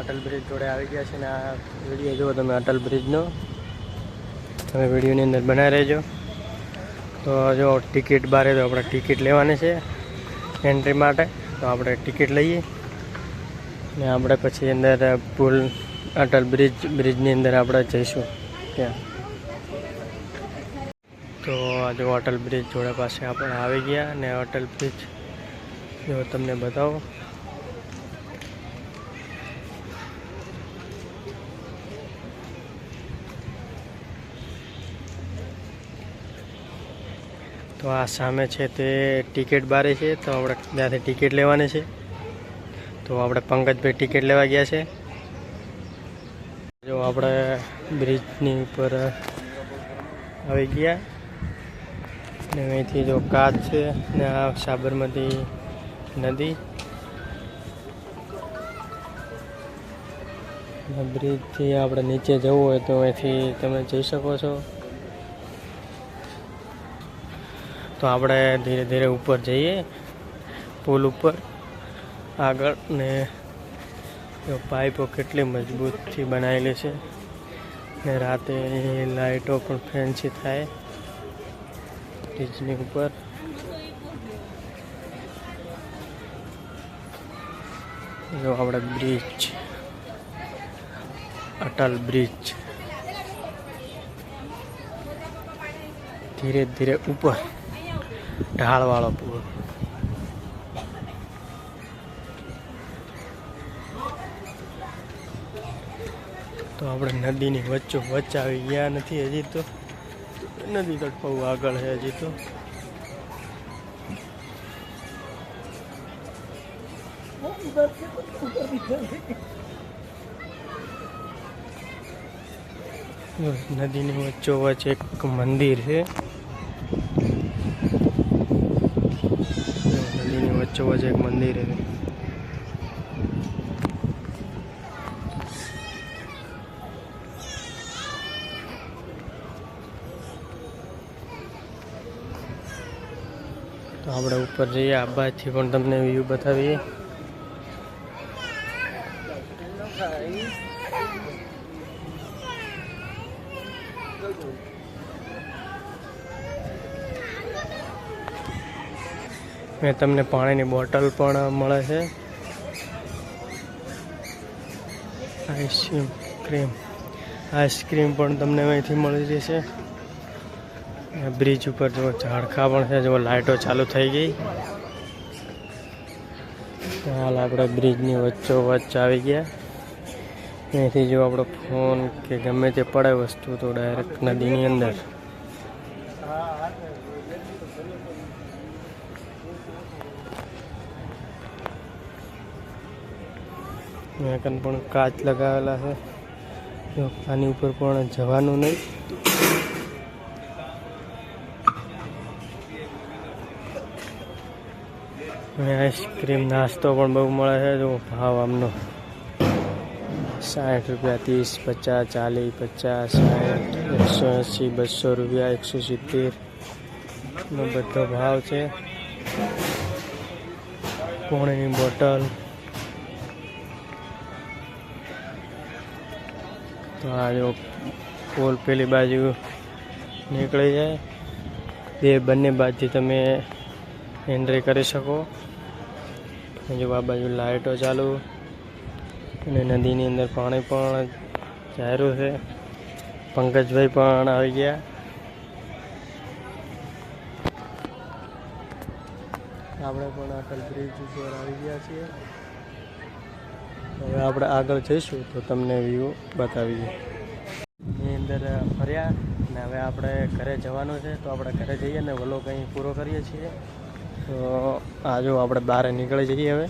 Atal bridge જોડે આવી ગયા છે ને આ વીડિયો જુઓ તમે અટલ બ્રિજનો. તમે વિડીયોની અંદર બનાવી રહેજો. તો જો ટિકિટ બારે તો આપણે ટિકિટ લેવાની છે એન્ટ્રી માટે. તો આપણે ટિકિટ લઈએ. ને આપણે પછી અંદર પુલ અટલ બ્રિજ, બ્રિજની અંદર આપણે જઈશું ત્યાં. તો આજે અટલ બ્રિજ જોડે પાસે આપણે આવી ગયા ને અટલ બ્રિજ જો તમને બતાવો. તો આ સામે છે તે ટિકિટ બારે છે, તો આપણે ત્યાંથી ટિકિટ લેવાની છે. તો આપણે પંકજભાઈ ટિકિટ લેવા ગયા છે. જો આપણે બ્રિજની ઉપર આવી ગયા. ને અહીંથી જો કાચ છે ને આ સાબરમતી નદી. બ્રિજથી આપણે નીચે જવું હોય તો અહીંથી તમે જઈ શકો છો. તો આપણે ધીરે ધીરે ઉપર જઈએ. પુલ ઉપર. આગળ ને પાઇપો કેટલી મજબૂતથી બનાવેલી છે. ને રાતે લાઇટો પણ ફેન્સી થાય. બ્રિજની ઉપર. જો આપણે બ્રિજ અટલ બ્રિજ ધીરે ધીરે ઉપર. ઢાળવાળો પુલ તો આપણે નદીની વચ્ચો વચ્ચ આવી ગયા નથી હજી તો. નદી તો બહુ આગળ છે હજી તો. નદીની વચ્ચો વચ્ચે એક મંદિર છે. નદીની જાય એક મંદિર છે તો આપણે ઉપર જઈએ આબાથી પણ તમને વ્યૂ બતાવીએ. મેં તમને પાણીની બોટલ પણ મળે છે. Ice cream, cream. આઈસ્ક્રીમ પણ તમને અહીંથી મળી જશે. બ્રિજ ઉપર જો ઝાડખા પણ છે, જો લાઇટો ચાલુ થઈ ગઈ. હાલ આપણે બ્રિજની વચ્ચો વચ્ચ આવી ગયા. અહીંથી જો આપણો ફોન કે ગમે તે પડે વસ્તુ તો ડાયરેક્ટ નદીની અંદર. ત્યાં કન પણ કાચ લગાવેલા છે. આની ઉપર પણ જવાનું નહીં. આઈસ્ક્રીમ નાસ્તો પણ બહુ મળે છે. જો, ભાવ આમનો સાઠ રૂપિયા, ત્રીસ, પચાસ, ચાલીસ, પચાસ, સાઠ, એકસો એંસી, બસો રૂપિયા, એકસો સિત્તેર નો બધો ભાવ છે. પોણીની બોટલ તો આ જો પોલ પેલી બાજુ નીકળી જાય. બે બંને બાજુથી તમે એન્ટ્રી કરી શકો. જો આ બાજુ લાઇટો ચાલુ. અને નદીની અંદર પાણી પણ ચાર્યું છે. પંકજભાઈ પણ આવી ગયા. આપણે પણ અટલ બ્રિજ ઉપર આવી ગયા છીએ. હવે આપણે આગળ જઈશું તો તમને વ્યૂ બતાવીએ એની અંદર ફર્યા અને હવે આપણે ઘરે જવાનું છે તો આપણે ઘરે જઈએ ને વલો કંઈ પૂરો કરીએ છીએ. તો આ જો આપણે બહાર નીકળી જઈએ હવે.